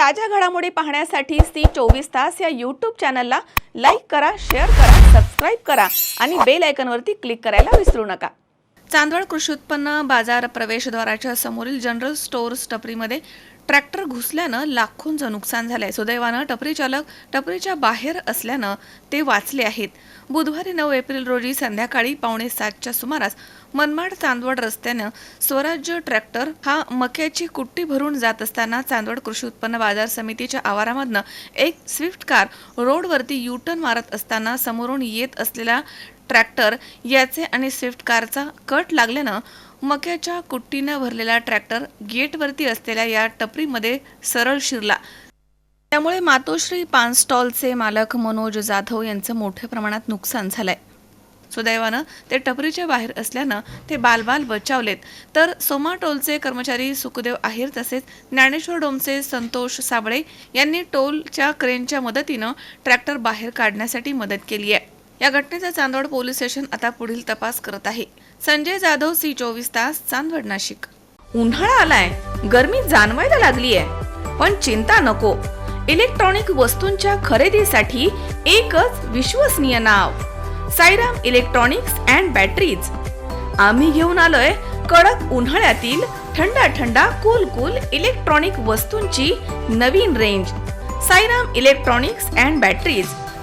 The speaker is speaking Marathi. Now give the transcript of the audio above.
ताज्या घडामोडी पाहण्यासाठी सी चोवीस तास या यूट्यूब चॅनलला लाईक करा शेअर करा सबस्क्राईब करा आणि बेल आयकनवरती क्लिक करायला विसरू नका. चांदवड कृषी उत्पन्न बाजार प्रवेशद्वाराच्या समोरील जनरल स्टोअर्स टपरीमध्ये ट्रॅक्टर घुसल्यानं लाखोंचं नुकसान झालंय. सुदैवानं टपरी चालक टपरीच्या बाहेर असल्यानं ते वाचले आहेत. बुधवारी नऊ एप्रिल रोजी संध्याकाळी पावणे सातच्या सुमारास मनमाड चांदवड रस्त्यानं स्वराज्य ट्रॅक्टर हा मक्याची कुट्टी भरून जात असताना चांदवड कृषी उत्पन्न बाजार समितीच्या आवारामधनं एक स्विफ्ट कार रोडवरती युटर्न मारत असताना समोरून येत असलेला ट्रॅक्टर याचे आणि स्विफ्ट कारचा कट लागल्यानं मक्याच्या कुट्टीनं भरलेला ट्रॅक्टर गेटवरती असलेल्या या टपरीमध्ये सरळ शिरला. त्यामुळे मातोश्री पान स्टॉलचे मालक मनोज जाधव यांचं मोठ्या प्रमाणात नुकसान झालंय. सुदैवानं ते टपरीच्या बाहेर असल्यानं ते बालबाल बचावलेत. तर सोमा टोलचे कर्मचारी सुखदेव आहेर तसेच ज्ञानेश्वर डोमचे संतोष साबळे यांनी टोलच्या क्रेनच्या मदतीनं ट्रॅक्टर बाहेर काढण्यासाठी मदत केली आहे या घटनेचा चांदवड पोलीस स्टेशन आता पुढील तपास करत आहे. संजय जाधव सी चोवीस तास चांदवड नाशिक. उन्हाळा आलाय. गर्मी जाणवायला लागली आहे पण चिंता नको. इलेक्ट्रॉनिक वस्तूंच्या खरेदीसाठी एकच विश्वसनीय नाव. Sairam electronics and batteries. आम्ही घेऊन आलोय कडक उन्हाळ्यातील थंडा थंडा कूल कूल इलेक्ट्रॉनिक वस्तूंची नवीन range Sairam electronics and batteries.